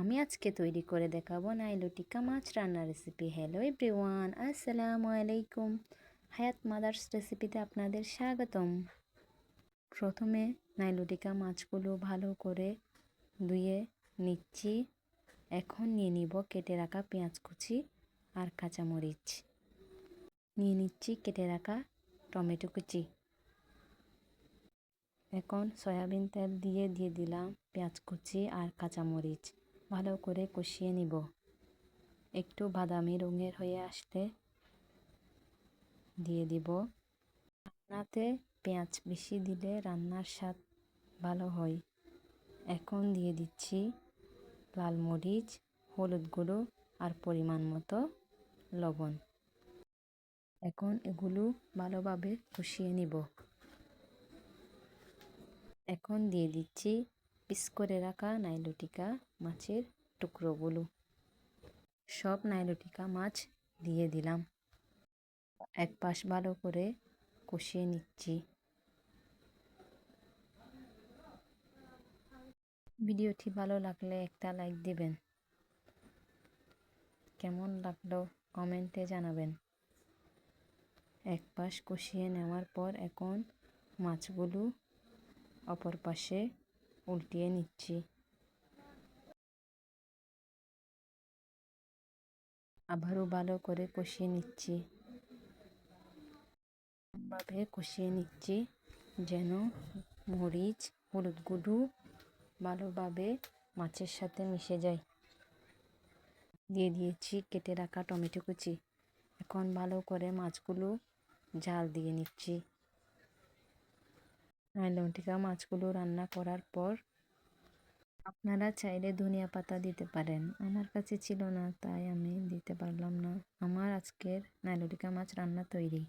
আমি আজকে তৈরি করে দেখাবো নাইলো টিকা মাছ রান্নার রেসিপি হ্যালো এভরিওয়ান আসসালামু আলাইকুম। হায়াত মাদার্স রেসিপিতে আপনাদের স্বাগতম। প্রথমে নাইলো টিকা মাছগুলো ভালো করে ধুয়ে নিচ্ছি। এখন নিয়ে নিব কেটে রাখা পেঁয়াজ কুচি আর কাঁচামরিচ। নিয়ে নিচ্ছি কেটে রাখা টমেটো কুচি। এখন সয়াবিন তেল দিয়ে দিয়ে দিলাম পেঁয়াজ কুচি আর কাঁচামরিচ। ভালো করে কষিয়ে নিব। একটু বাদামি রঙের হয়ে আসতে দিয়ে দিব। রান্নাতে পেঁয়াজ বেশি দিলে রান্নার স্বাদ ভালো হয়। এখন দিয়ে দিচ্ছি লাল মরিচ, হলুদ গুঁড়ো আর পরিমাণ মতো লবণ। এখন এগুলো ভালোভাবে কষিয়ে নিব। এখন দিয়ে দিচ্ছি পিস করে রাখা নাইলোটিকা মাছের টুকরোগুলো। সব নাইলোটিকা মাছ দিয়ে দিলাম। এক পাশ ভালো করে কষিয়ে নিচ্ছি। ভিডিওটি ভালো লাগলে একটা লাইক দিবেন। কেমন লাগল কমেন্টে জানাবেন। এক পাশ কষিয়ে নেওয়ার পর এখন মাছগুলো অপর পাশে উল্টিয়ে নিচ্ছি। আবারও ভালো করে কষিয়ে নিচ্ছি। ভাবে কষিয়ে নিচ্ছি যেন মরিচ, হলুদ গুঁড়ো ভালোভাবে মাছের সাথে মিশে যায়। দিয়ে দিয়েছি কেটে রাখা টমেটো কুচি। এখন ভালো করে মাছগুলো জাল দিয়ে নিচ্ছি। লন্টিকা মাছগুলো রান্না করার পর আপনারা চাইলে ধনিয়া পাতা দিতে পারেন। আমার কাছে ছিল না, তাই আমি দিতে পারলাম না। আমার আজকের নাইলটিকা মাছ রান্না তৈরি।